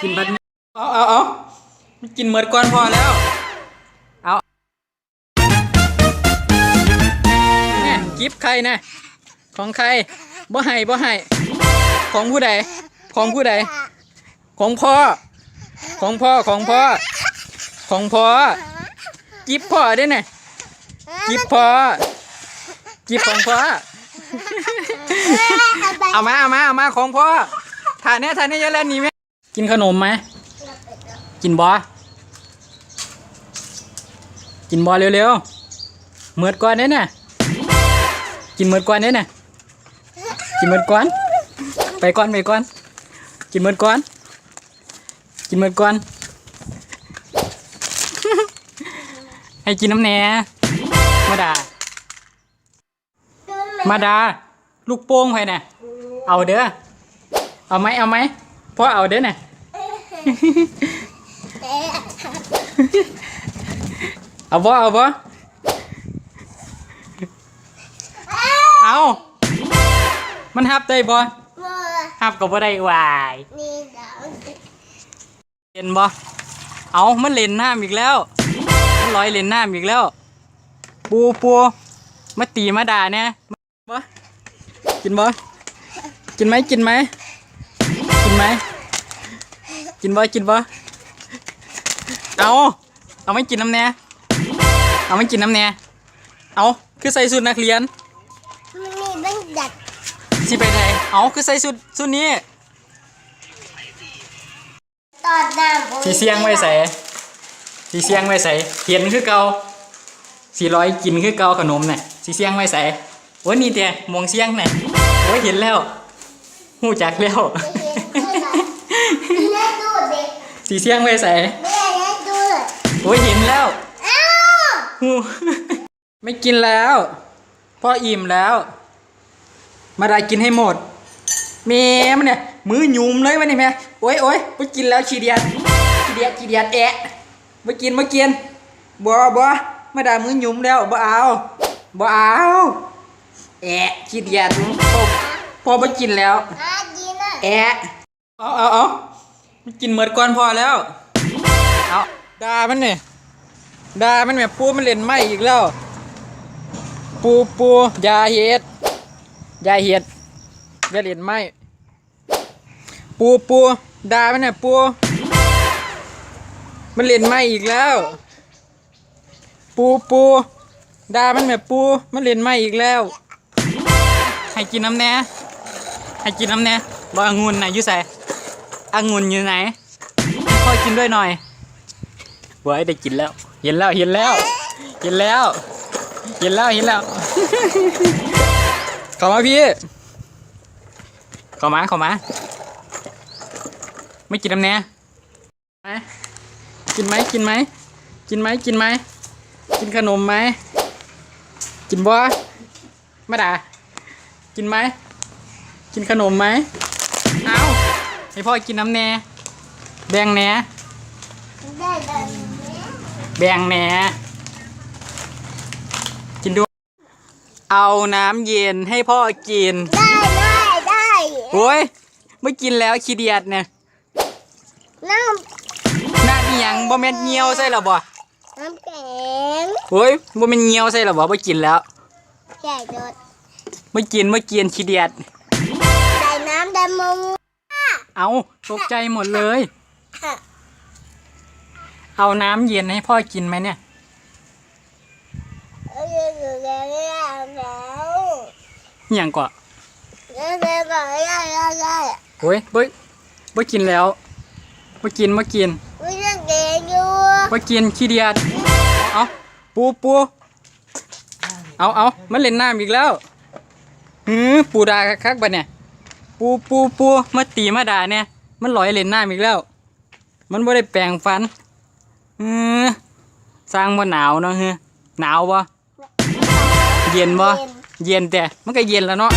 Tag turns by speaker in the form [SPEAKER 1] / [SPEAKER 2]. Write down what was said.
[SPEAKER 1] กินบัดนี้เอาเอาเอามันกินเหมือนก่อนพอแล้ว เอาเนี่ยกิฟใครนะของใครบ่ให้บ่ให้ของผู้ใด ของผู้ใด ของพ่อ ของพ่อ ของพ่อ ของพ่อ กิฟพ่อเด้วยน่ะกิฟพ่อ กิฟของพ่อ เอามา เอามา เอามา ของพ่อถ่ายเนี่ยถ่ายเนี่ยอยาเล่นหนี่ไหม กินขนมไหม กินบอกินบอเร็วๆเหมือดก่อนเนี่ยน่ะกินเหมือดก่อนเนี่ยน่ะกินเหมือดก่อน ไปก่อนไปก่อน กินเหมือดก่อน กินเหมือดก่อน ให้กินน้ำแหน่มาดา มาดา ลูกโป่งไปน่ะเอาเด้อ เอาไหมเอาไหม พ่อเอาเด้อน่ะ เอาบ่เอาบ่เอา มันฮับได้บ่ฮับก็บ่ได้วายเล่นบ่เอามันเล่นน้ำอีกแล้ว มันลอยเล่นน้ำอีกแล้ว ปูปูมาตีมาด่าเนี่ยบ่กินบ่กินไหมกินไหมกิน ไหม กินบ่กินบ่เอาเอาไม่กินน้ำแน่เอาไม่กินน้ำแน่เอาคือใส่ชุดนักเรียน
[SPEAKER 2] มันมีตั้งดัด
[SPEAKER 1] สิไปไหนเอาคือใส่ชุดชุดนี้
[SPEAKER 2] ตอดน้ำ
[SPEAKER 1] สีเสียงไว้ใส่สีเสียงไว้ใส่เห็นคือเก่าสีร้อยกินคือเก่าขนมเนี่ยสีเสียงไว้ใส่โอ้ยนี่เตี้ยมองเสียงเนี่ยโอ้ยเห็นแล้วหูจักแล้ว
[SPEAKER 2] เล่นดูเด็ก
[SPEAKER 1] สีเสียงไว้ใส่
[SPEAKER 2] แม่เล่นดู
[SPEAKER 1] โอ้ยเห็นแล้ว
[SPEAKER 2] อ้าว
[SPEAKER 1] หูไม่กินแล้ว พ่ออิ่มแล้ว มาได้กินให้หมดเมมันเนี่ยมือหยุมเลยมันนี่แม่โอ้ยโอ้ยไม่กินแล้วขี้เดียดขี้เดียดขี้เดียดแอะไม่กินไม่กินบ่บ่มาได้มือหยุมแล้วบ่เอาบ่เอาแอะขี้เดียดพ่อพ่อไม่กินแล้ว
[SPEAKER 2] อาจีน่ะ
[SPEAKER 1] แอะ เอาเอาเอามันกินเหมือนก่อนพอแล้ว เอาดามันเนี่ยดามันแบบปูมันเล่นไม่อีกแล้ว ปูปูอยาเห็ดอยาเห็ดอย่าเล่นไม่ปูปูดามันเนี่ยปูมันเล่นไม่อีกแล้ว ปูปูดามันแบบปูมันเล่นไม่อีกแล้วให้กินน้ำแน่ให้กินน้ำแน่บองุ่นไหนอยู่ใส่ องุ่นอยู่ไหนให้พ่อกินด้วยหน่อยว้ยได้กินแล้ว เห็นแล้วเห็นแล้วเห็นแล้วเห็นแล้วเห็นแล้วเข้ามาพี่เข้ามาเข้ามา ไม่กินน้ำแน่ไหมกินไหมกินไหมกินไหมกินไหมกินขนมไหมกินบ่มาด่ากินไหมกินขนมไหมเอา ให้พ่อกินน้ำแหน่แบ่งแหน่
[SPEAKER 2] ได้ได้
[SPEAKER 1] แบ่งแหน่กินด้วย เอาน้ำเย็นให้พ่อกิน
[SPEAKER 2] ได้ได้ได้
[SPEAKER 1] โอ้ยไม่กินแล้วขี้เดียดเนี่ย
[SPEAKER 2] น้
[SPEAKER 1] หน้าอีหยังบ่แม่นเงียวใส่หรอบ่ำ
[SPEAKER 2] น้ำแข็ง
[SPEAKER 1] โอ้ยบ่แม่นเงียวใส่หรอบ่บ่กินแล้ว
[SPEAKER 2] ใส่รถ
[SPEAKER 1] ไม่กินไม่กินขี้เดียด
[SPEAKER 2] ใส่น้ำดำมุง
[SPEAKER 1] เอาตกใจหมดเลย เอาน้ำเย็นให้พ่อกินไหมเนี่ย
[SPEAKER 2] เออเออเออเออเออ
[SPEAKER 1] อหย่างก่อ
[SPEAKER 2] เออเออเออเออเออ
[SPEAKER 1] โอ้ยเบ้ยบ่กินแล้วบ่กินบ่กิน
[SPEAKER 2] วิ่งเก่งอยู่
[SPEAKER 1] บ่กินขี้เดียดเอาปูปูเอาเอามันเล่นน้ำอีกแล้วหือปูดาคักๆบัดเนี่ย ปูปูปูมาตีมาด่าเนี่ยมันลอยเล่นน้ำอีกแล้ว มันบ่ได้แปลงฟันเออสร้างบ่หนาวเนาะเฮ้หนาวบ่เย็นบ่เย็นแต่มันก็เย็นแล้วเนาะ